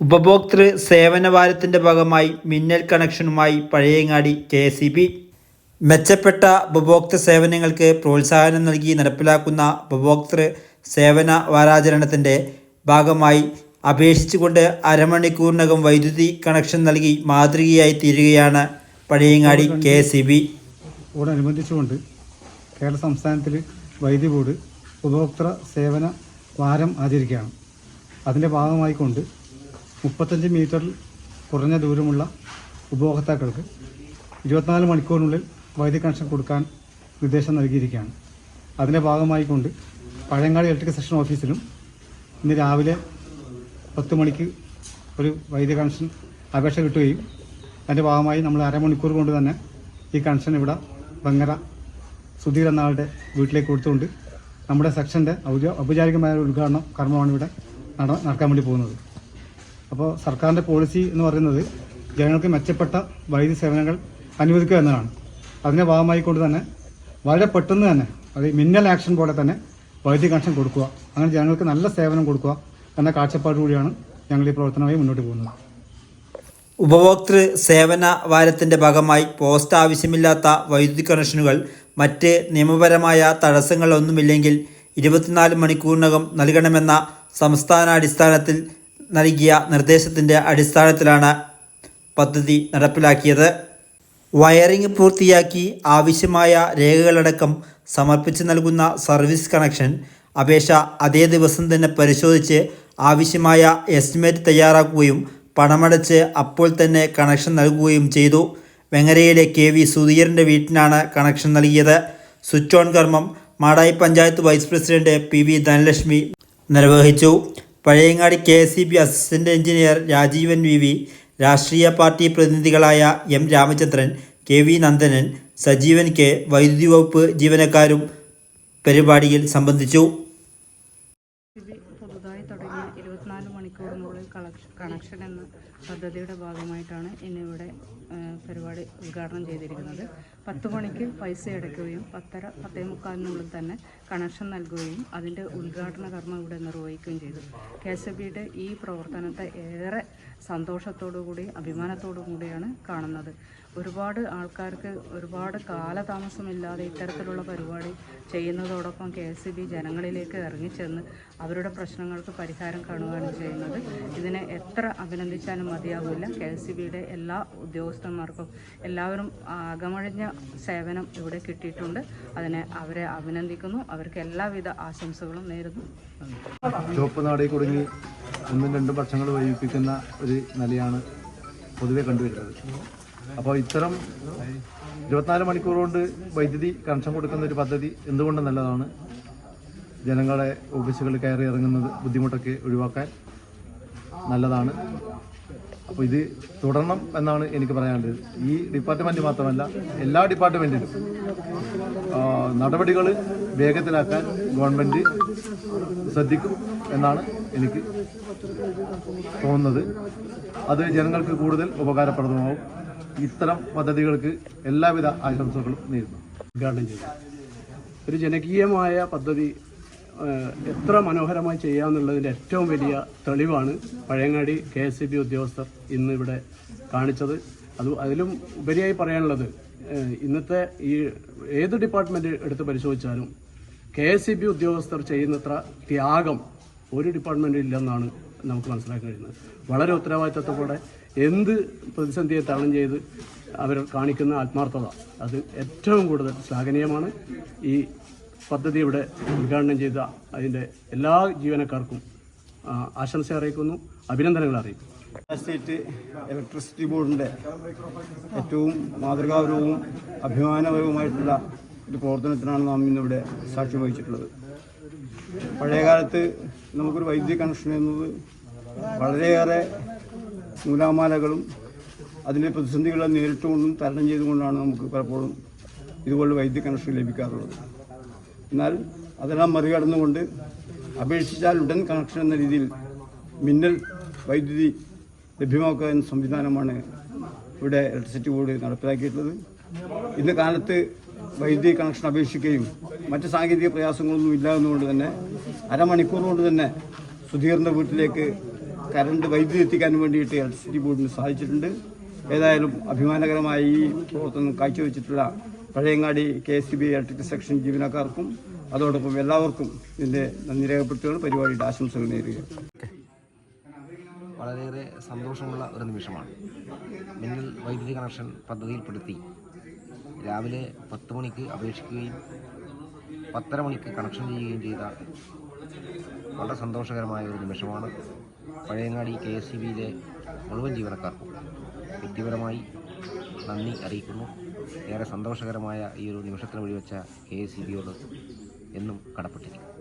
ഉപഭോക്തൃ സേവന വാരത്തിന്റെ ഭാഗമായി മിന്നൽ കണക്ഷനുമായി പഴയങ്ങാടി കെ എസ് ബി. മെച്ചപ്പെട്ട ഉപഭോക്തൃ സേവനങ്ങൾക്ക് പ്രോത്സാഹനം നൽകി നടപ്പിലാക്കുന്ന ഉപഭോക്തൃ സേവന വാരാചരണത്തിന്റെ ഭാഗമായി അപേക്ഷിച്ചുകൊണ്ട് അരമണിക്കൂറിനകം വൈദ്യുതി കണക്ഷൻ നൽകി മാതൃകയായി തീരുകയാണ് പഴയങ്ങാടി കെ ഇ ബി. ഓടനുബന്ധിച്ചുകൊണ്ട് കേരള സംസ്ഥാനത്തിൽ വൈദ്യുതി ബോർഡ് ഉപഭോക്തൃ സേവന വാരം ആചരിക്കുകയാണ്. അതിന്റെ ഭാഗമായിക്കൊണ്ട് മുപ്പത്തഞ്ച് മീറ്ററിൽ കുറഞ്ഞ ദൂരമുള്ള ഉപഭോക്താക്കൾക്ക് ഇരുപത്തിനാല് മണിക്കൂറിനുള്ളിൽ വൈദ്യുതി കണക്ഷൻ കൊടുക്കാൻ നിർദ്ദേശം നൽകിയിരിക്കുകയാണ്. അതിന്റെ ഭാഗമായി കൊണ്ട് പഴയങ്ങാടി ഇലക്ട്രിക് സെക്ഷൻ ഓഫീസിലും ഇന്ന് രാവിലെ പത്ത് മണിക്ക് ഒരു വൈദ്യുതി കണക്ഷൻ അപേക്ഷ കിട്ടുകയും അതിന്റെ ഭാഗമായി നമ്മൾ അരമണിക്കൂർ കൊണ്ട് തന്നെ ഈ കണക്ഷൻ ഇവിടെ ഭംഗര സുധീർ എന്നാളുടെ വീട്ടിലേക്ക് കൊടുത്തുകൊണ്ട് നമ്മുടെ സെക്ഷന്റെ ഔപചാരികമായ ഉദ്ഘാടനം കർമ്മമാണ് ഇവിടെ നടക്കാൻ വേണ്ടി പോകുന്നത്. അപ്പോൾ സർക്കാരിന്റെ പോളിസി എന്ന് പറയുന്നത് ജനങ്ങൾക്ക് മെച്ചപ്പെട്ട വൈദ്യുതി സേവനങ്ങൾ അനുവദിക്കുക എന്നതാണ്. അതിന്റെ ഭാഗമായിക്കൊണ്ട് തന്നെ വളരെ പെട്ടെന്ന് തന്നെ അത് മിന്നൽ ആക്ഷൻ പോലെ തന്നെ വൈദ്യുതി കണക്ഷൻ കൊടുക്കുക. അങ്ങനെ ജനങ്ങൾക്ക് നല്ല സേവനം കൊടുക്കുക എന്ന കാഴ്ചപ്പാടുകൂടിയാണ് ഞങ്ങൾ ഈ പ്രവർത്തനമായി മുന്നോട്ട് പോകുന്നത്. ഉപഭോക്തൃ സേവന വാരത്തിന്റെ ഭാഗമായി പോസ്റ്റ് ആവശ്യമില്ലാത്ത വൈദ്യുതി കണക്ഷനുകൾ മറ്റ് നിയമപരമായ തടസ്സങ്ങളൊന്നുമില്ലെങ്കിൽ ഇരുപത്തിനാല് മണിക്കൂറിനകം നൽകണമെന്ന സംസ്ഥാനാടിസ്ഥാനത്തിൽ നൽകിയ നിർദ്ദേശത്തിന്റെ അടിസ്ഥാനത്തിലാണ് പദ്ധതി നടപ്പിലാക്കിയത്. വയറിംഗ് പൂർത്തിയാക്കി ആവശ്യമായ രേഖകളടക്കം സമർപ്പിച്ച് നൽകുന്ന സർവീസ് കണക്ഷൻ അപേക്ഷ അതേ ദിവസം തന്നെ പരിശോധിച്ച് ആവശ്യമായ എസ്റ്റിമേറ്റ് തയ്യാറാക്കുകയും പണമടച്ച് അപ്പോൾ തന്നെ കണക്ഷൻ നൽകുകയും ചെയ്തു. വെങ്ങരയിലെ കെ വി സുധീറിന്റെ വീട്ടിനാണ് കണക്ഷൻ നൽകിയത്. സ്വിച്ച് ഓൺ കർമ്മം Madayi panchayat vice president P V Dhanalakshmi നിർവഹിച്ചു. Pazhayangadi K S C B assistant engineer Rajeevan V V രാഷ്ട്രീയ party പ്രതിനിധികളായ M Ramachandran K V Nandanan Sajeevan K വൈദ്യുതി വകുപ്പ് ജീവനക്കാരും പരിപാടിയിൽ സംബന്ധിച്ചു. പുതുതായി തുടങ്ങിയ ഇരുപത്തിനാല് മണിക്കൂറിനുള്ളിൽ കണക്ഷൻ എന്ന പദ്ധതിയുടെ ഭാഗമായിട്ടാണ് ഇന്നിവിടെ ആ, പരിപാടി ഉദ്ഘാടനം ചെയ്തിരിക്കുന്നത്. പത്ത് മണിക്ക് പൈസ അടയ്ക്കുകയും പത്തര പത്തേ മുക്കാലിനുള്ളിൽ തന്നെ കണക്ഷൻ നൽകുകയും അതിന്റെ ഉദ്ഘാടന കർമ്മം ഇവിടെ നിർവഹിക്കുകയും ചെയ്തു. കെ എസ് ബിയുടെ ഈ പ്രവർത്തനത്തെ ഏറെ സന്തോഷത്തോടു കൂടി അഭിമാനത്തോടു കൂടിയാണ് കാണുന്നത്. ഒരുപാട് ആൾക്കാർക്ക് ഒരുപാട് കാലതാമസമില്ലാതെ ഇത്തരത്തിലുള്ള പരിപാടി ചെയ്യുന്നതോടൊപ്പം കെ എസ് ബി ജനങ്ങളിലേക്ക് ഇറങ്ങിച്ചെന്ന് അവരുടെ പ്രശ്നങ്ങൾക്ക് പരിഹാരം കാണുകയാണ് ചെയ്യുന്നത്. ഇതിനെ എത്ര അഭിനന്ദിച്ചാലും മതിയാവില്ല. കെ എസ് ബിയുടെ എല്ലാ ഉദ്യോഗസ്ഥന്മാർക്കും എല്ലാവരും അകമഴിഞ്ഞ സേവനം ഇവിടെ കിട്ടിയിട്ടുണ്ട്. അതിനെ അവരെ അഭിനന്ദിക്കുന്നു. അവർക്ക് എല്ലാവിധ ആശംസകളും നേരുന്നു. ചുവപ്പ് നാടി കുടുങ്ങി ഒന്നും രണ്ടും പക്ഷങ്ങൾ വൈകിപ്പിക്കുന്ന ഒരു നിലയാണ് പൊതുവെ കണ്ടുവരുന്നത്. അപ്പോൾ ഇത്തരം ഇരുപത്തിനാല് മണിക്കൂർ കൊണ്ട് വൈദ്യുതി കണക്ഷൻ കൊടുക്കുന്ന ഒരു പദ്ധതി എന്തുകൊണ്ട് നല്ലതാണ്? ജനങ്ങളെ ഓഫീസുകളിൽ കയറി ഇറങ്ങുന്നത് ബുദ്ധിമുട്ടൊക്കെ ഒഴിവാക്കാൻ നല്ലതാണ്. അപ്പോൾ ഇത് തുടരണം എന്നാണ് എനിക്ക് പറയാനുള്ളത്. ഈ ഡിപ്പാർട്ട്മെന്റ് മാത്രമല്ല എല്ലാ ഡിപ്പാർട്ട്മെന്റിലും നടപടികൾ വേഗത്തിലാക്കാൻ ഗവൺമെന്റ് ശ്രദ്ധിക്കും എന്നാണ് എനിക്ക് തോന്നുന്നത്. അത് ജനങ്ങൾക്ക് കൂടുതൽ ഉപകാരപ്രദമാവും. ഇത്തരം പദ്ധതികൾക്ക് എല്ലാവിധ ആശംസകളും നേരുന്നു. ഉദ്ഘാടനം ചെയ്തു. ഒരു ജനകീയമായ പദ്ധതി എത്ര മനോഹരമായി ചെയ്യാമെന്നുള്ളതിന്റെ ഏറ്റവും വലിയ തെളിവാണ് Pazhayangadi K S C B ഉദ്യോഗസ്ഥർ ഇന്ന് ഇവിടെ കാണിച്ചത്. അത് അതിലും ഉപരിയായി പറയാനുള്ളത് ഇന്നത്തെ ഈ ഏത് ഡിപ്പാർട്ട്മെന്റ് എടുത്ത് പരിശോധിച്ചാലും കെ എസ് സി ബി ഉദ്യോഗസ്ഥർ ചെയ്യുന്നത്ര ത്യാഗം ഒരു ഡിപ്പാർട്ട്മെന്റും ഇല്ലെന്നാണ് നമുക്ക് മനസ്സിലാക്കാൻ കഴിയുന്നത്. വളരെ ഉത്തരവാദിത്തത്തോടെ എന്ത് പ്രതിസന്ധിയെ തരണം ചെയ്ത് അവർ കാണിക്കുന്ന ആത്മാർത്ഥത അത് ഏറ്റവും കൂടുതൽ ശ്ലാഘനീയമാണ്. ഈ പദ്ധതി ഇവിടെ ഉദ്ഘാടനം ചെയ്ത അതിന്റെ എല്ലാ ജീവനക്കാർക്കും ആശംസ അറിയിക്കുന്നു അഭിനന്ദനങ്ങൾ അറിയിക്കുന്നു. സ്റ്റേറ്റ് ഇലക്ട്രിസിറ്റി ബോർഡിന്റെ ഏറ്റവും മാതൃകാപരവും അഭിമാനപരവുമായിട്ടുള്ള ഒരു പ്രവർത്തനത്തിനാണ് നാം ഇന്നിവിടെ സാക്ഷ്യം വഹിച്ചിട്ടുള്ളത്. പഴയകാലത്ത് നമുക്കൊരു വൈദ്യുതി കണക്ഷൻ എന്നത് വളരെയേറെ നൂലാമാലകളും അതിന്റെ പ്രതിസന്ധികളെ നേരിട്ടുകൊണ്ടും തരണം ചെയ്തുകൊണ്ടാണ് നമുക്ക് പലപ്പോഴും ഇതുപോലെ വൈദ്യുതി കണക്ഷൻ ലഭിക്കാറുള്ളത്. എന്നാൽ അതെല്ലാം മറികടന്നുകൊണ്ട് അപേക്ഷിച്ചാൽ ഉടൻ കണക്ഷൻ എന്ന രീതിയിൽ മിന്നൽ വൈദ്യുതി ലഭ്യമാക്കുക എന്ന സംവിധാനമാണ് ഇവിടെ ഇലക്ട്രിസിറ്റി ബോർഡ് നടപ്പിലാക്കിയിട്ടുള്ളത്. ഇന്ന് കാലത്ത് വൈദ്യുതി കണക്ഷൻ അപേക്ഷിക്കുകയും മറ്റ് സാങ്കേതിക പ്രയാസങ്ങളൊന്നും ഇല്ല തന്നെ അരമണിക്കൂർ കൊണ്ട് തന്നെ സുധീറിന്റെ വീട്ടിലേക്ക് കറണ്ട് വൈദ്യുതി എത്തിക്കാൻ വേണ്ടിയിട്ട് ഇലക്ട്രിസിറ്റി ബോർഡിന് സാധിച്ചിട്ടുണ്ട്. ഏതായാലും അഭിമാനകരമായി ഈ പ്രവർത്തനം കാഴ്ചവെച്ചിട്ടുള്ള Pazhayangadi K S B electric section ജീവനക്കാർക്കും അതോടൊപ്പം എല്ലാവർക്കും ഇതിന്റെ നന്ദി രേഖപ്പെടുത്തുകയാണ്. പരിപാടിയുടെ ആശംസകൾ നേരുകയാണ്. വളരെയേറെ സന്തോഷമുള്ള ഒരു നിമിഷമാണ്. മിന്നൽ വൈദ്യുതി കണക്ഷൻ പദ്ധതിയിൽപ്പെടുത്തി രാവിലെ പത്ത് മണിക്ക് അപേക്ഷിക്കുകയും പത്തര മണിക്ക് കണക്ഷൻ ചെയ്യുകയും ചെയ്ത വളരെ സന്തോഷകരമായ ഒരു നിമിഷമാണ് പഴയങ്ങാടി കെ എസ് സി ബിയിലെ മുഴുവൻ ജീവനക്കാർക്കും വ്യക്തിപരമായി നന്ദി അറിയിക്കുന്നു. ഏറെ സന്തോഷകരമായ ഈ ഒരു നിമിഷത്തിന് വഴിവെച്ച കെ എസ് സി ബിയോട് എന്നും കടപ്പെട്ടിരിക്കുന്നു.